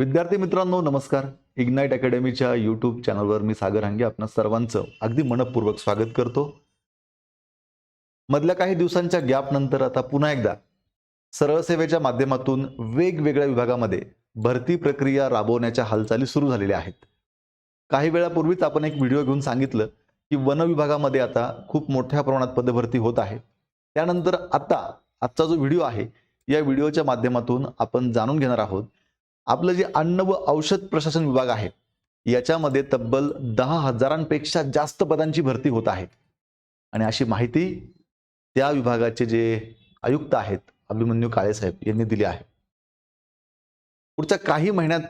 विद्यार्थी मित्रांनो नमस्कार. इग्नाईट अकॅडमीच्या यूट्यूब चॅनलवर मी सागर हांगे आपणा सर्वांचं अगदी मनपूर्वक स्वागत करतो. मधल्या काही दिवसांच्या गॅप नंतर आता पुन्हा एकदा सरळ सेवेच्या माध्यमातून वेगवेगळ्या विभागामध्ये भरती प्रक्रिया राबवण्याच्या हालचाली सुरू झालेल्या आहेत. काही वेळापूर्वीच आपण एक व्हिडिओ घेऊन सांगितलं की वन विभागामध्ये आता खूप मोठ्या प्रमाणात पदभरती होत आहे. त्यानंतर आता आजचा जो व्हिडिओ आहे या व्हिडिओच्या माध्यमातून आपण जाणून घेणार आहोत आपलं जे अन्न व औषध प्रशासन विभाग आहे याच्यामध्ये तब्बल दहा हजारांपेक्षा जास्त पदांची भरती होत आहे. आणि अशी माहिती त्या विभागाचे जे आयुक्त आहेत अभिमन्यू काळेसाहेब यांनी दिली आहे. पुढच्या काही महिन्यात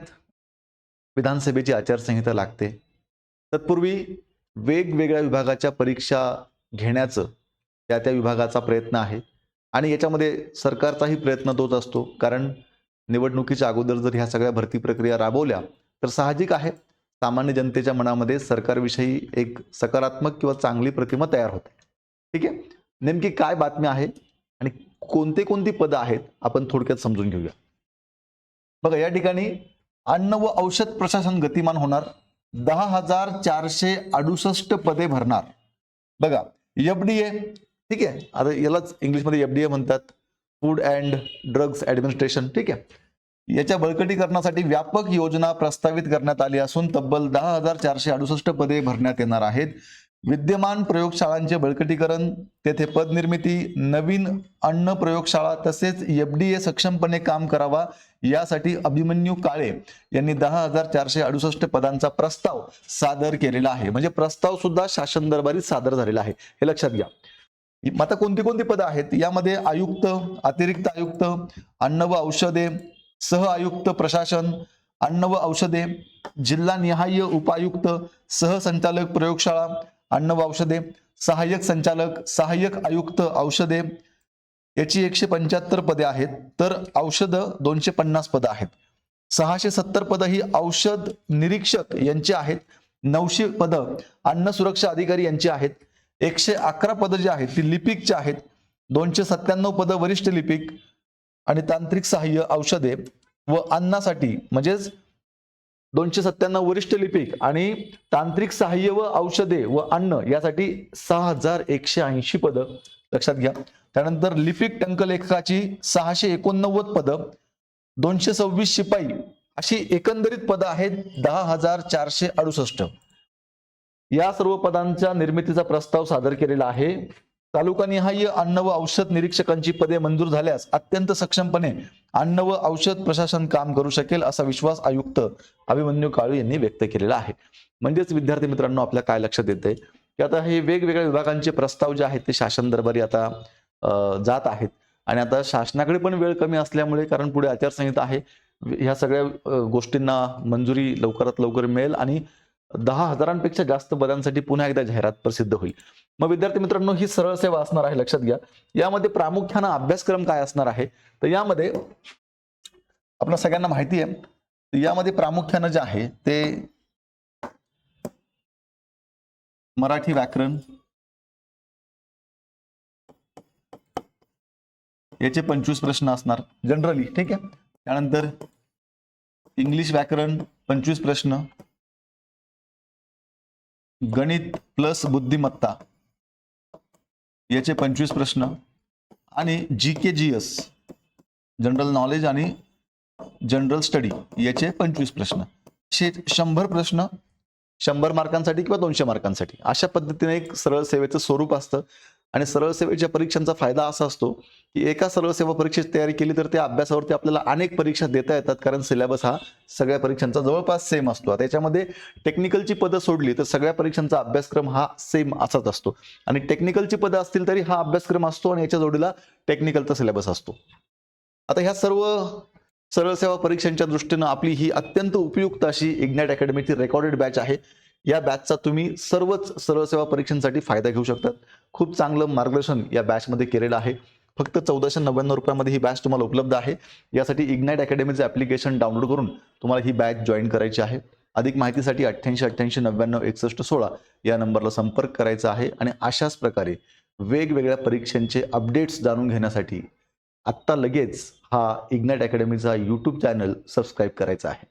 विधानसभेची आचारसंहिता लागते. तत्पूर्वी वेगवेगळ्या विभागाच्या परीक्षा घेण्याचं त्या त्या विभागाचा प्रयत्न आहे. आणि याच्यामध्ये सरकारचाही प्रयत्न तोच असतो. कारण निवडणुकीच्या अगोदर जर ह्या सगळ्या भरती प्रक्रिया राबवल्या तर साहजिक आहे. सामान्य जनतेच्या मनामध्ये सरकारविषयी एक सकारात्मक किंवा चांगली प्रतिमा तयार होते. ठीक आहे? नेमकी काय बातमी आहे आणि कोणते कोणती पदं आहेत आपण थोडक्यात समजून घेऊया. बघा या ठिकाणी अन्न व औषध प्रशासन गतिमान होणार. दहा हजार चारशे अडुसष्ट पदे भरणार. बघा एफ डी ए ठीक आहे? आता यालाच इंग्लिशमध्ये एफ डी ए म्हणतात. फूड अँड ड्रग्ज ॲडमिनिस्ट्रेशन ठीक आहे? याच्या बळकटीकरणासाठी व्यापक योजना प्रस्तावित करण्यात आली असून तब्बल दहा हजार चारशे अडुसष्ट पदे भरण्यात येणार आहेत. विद्यमान प्रयोगशाळांचे बळकटीकरण तेथे पदनिर्मिती नवीन अन्न प्रयोगशाळा तसेच एफडीए सक्षमपणे काम करावा यासाठी अभिमन्यू काळे यांनी दहा हजार चारशे अडुसष्ट पदांचा प्रस्ताव सादर केलेला आहे. म्हणजे प्रस्ताव सुद्धा शासन दरबारी सादर झालेला आहे. हे लक्षात घ्या. आता कोणती कोणती पदं आहेत? यामध्ये आयुक्त अतिरिक्त आयुक्त अन्न व औषधे सह आयुक्त प्रशासन अन्न व औषधे जिल्हा निहाय उपायुक्त सहसंचालक प्रयोगशाळा अन्न व औषधे सहाय्यक संचालक सहाय्यक आयुक्त औषधे याची एकशे पंच्याहत्तर पदे आहेत. तर औषधं दोनशे पन्नास पदं आहेत. सहाशे सत्तर पदं ही औषध निरीक्षक यांची आहेत. नऊशे पदं अन्न सुरक्षा अधिकारी यांची आहेत. एकशे अकरा पदं जी आहेत ती लिपिकची आहेत दोनशे सत्त्याण्णव पदं वरिष्ठ लिपिक आणि तांत्रिक सहाय्य औषधे व अन्नासाठी म्हणजेच दोनशे सत्त्याण्णव वरिष्ठ लिपिक आणि तांत्रिक सहाय्य व औषधे व अन्न यासाठी सहा हजार एकशे ऐंशी पदं. लक्षात घ्या. त्यानंतर लिपिक टंकलेखकाची सहाशे एकोणनव्वद पदं दोनशे सव्वीस शिपाई अशी एकंदरीत पदं आहेत दहा हजार चारशे अडुसष्ट. या सर्व पदांच्या निर्मितीचा प्रस्ताव सादर केलेला आहे. तालुकानिहाय अन्न व औषध निरीक्षकांची पदे मंजूर झाल्यास अत्यंत सक्षमपणे अन्न व औषध प्रशासन काम करू शकेल असा विश्वास आयुक्त अभिमन्यू काळू यांनी व्यक्त केलेला आहे. म्हणजेच विद्यार्थी मित्रांनो आपल्या काय लक्षात येते की आता हे वेगवेगळ्या विभागांचे प्रस्ताव जे आहेत ते शासन दरबारी आता जात आहेत. आणि आता शासनाकडे पण वेळ कमी असल्यामुळे कारण पुढे आचारसंहिता आहे ह्या सगळ्या गोष्टींना मंजुरी लवकरात लवकर मिळेल आणि दहा हजारांपेक्षा जास्त पदांसाठी पुन्हा एकदा जाहिरात प्रसिद्ध होईल. मग विद्यार्थी मित्रांनो ही सरळ सेवा असणार आहे लक्षात घ्या. यामध्ये प्रामुख्यानं अभ्यासक्रम काय असणार आहे? तर यामध्ये आपल्या सगळ्यांना माहिती आहे. यामध्ये प्रामुख्यानं जे आहे ते मराठी व्याकरण याचे पंचवीस प्रश्न असणार जनरली ठीक आहे? त्यानंतर इंग्लिश व्याकरण पंचवीस प्रश्न. गणित प्लस बुद्धिमत्ता याचे पंचवीस प्रश्न आणि G K G S general knowledge आणि जनरल स्टडी याचे पंचवीस प्रश्न. शे शंभर प्रश्न शंभर मार्कांसाठी किंवा दोनशे मार्कांसाठी अशा पद्धतीने एक सरळ सेवेचं स्वरूप असतं. आणि सरळ सेवेच्या परीक्षांचा फायदा असा असतो की एका सरळ सेवा परीक्षेची तयारी केली तर त्या अभ्यासावरती आपल्याला अनेक परीक्षा देता येतात कारण सिलेबस हा सगळ्या परीक्षांचा जवळपास सेम असतो. त्याच्यामध्ये टेक्निकलची पदं सोडली तर सगळ्या परीक्षांचा अभ्यासक्रम हा सेम असाच असतो. आणि टेक्निकलची पदं असतील तरी हा अभ्यासक्रम असतो आणि याच्या जोडीला टेक्निकलचा सिलेबस असतो. आता ह्या सर्व सरळ सेवा परीक्षांच्या दृष्टीनं आपली ही अत्यंत उपयुक्त अशी इग्नॅट अकॅडमीची रेकॉर्डेड बॅच आहे. या बॅचचा तुम्ही सर्वच सर्वसेवा सेवा परीक्षांसाठी फायदा घेऊ शकतात. खूप चांगलं मार्गदर्शन या बॅचमध्ये केलेलं आहे. फक्त चौदाशे नव्याण्णव रुपयामध्ये ही बॅच तुम्हाला उपलब्ध आहे. यासाठी इग्नाईट अकॅडमीचं ॲप्लिकेशन डाउनलोड करून तुम्हाला ही बॅच जॉईन करायची आहे. अधिक माहितीसाठी अठ्ठ्याऐंशी अठ्ठ्याऐंशी नव्याण्णव एकसष्ट सोळा या नंबरला संपर्क करायचा आहे आणि अशाच प्रकारे वेगवेगळ्या परीक्षांचे अपडेट्स जाणून घेण्यासाठी आत्ता लगेच हा इग्नाईट अकॅडमीचा यूट्यूब चॅनल सबस्क्राईब करायचा आहे.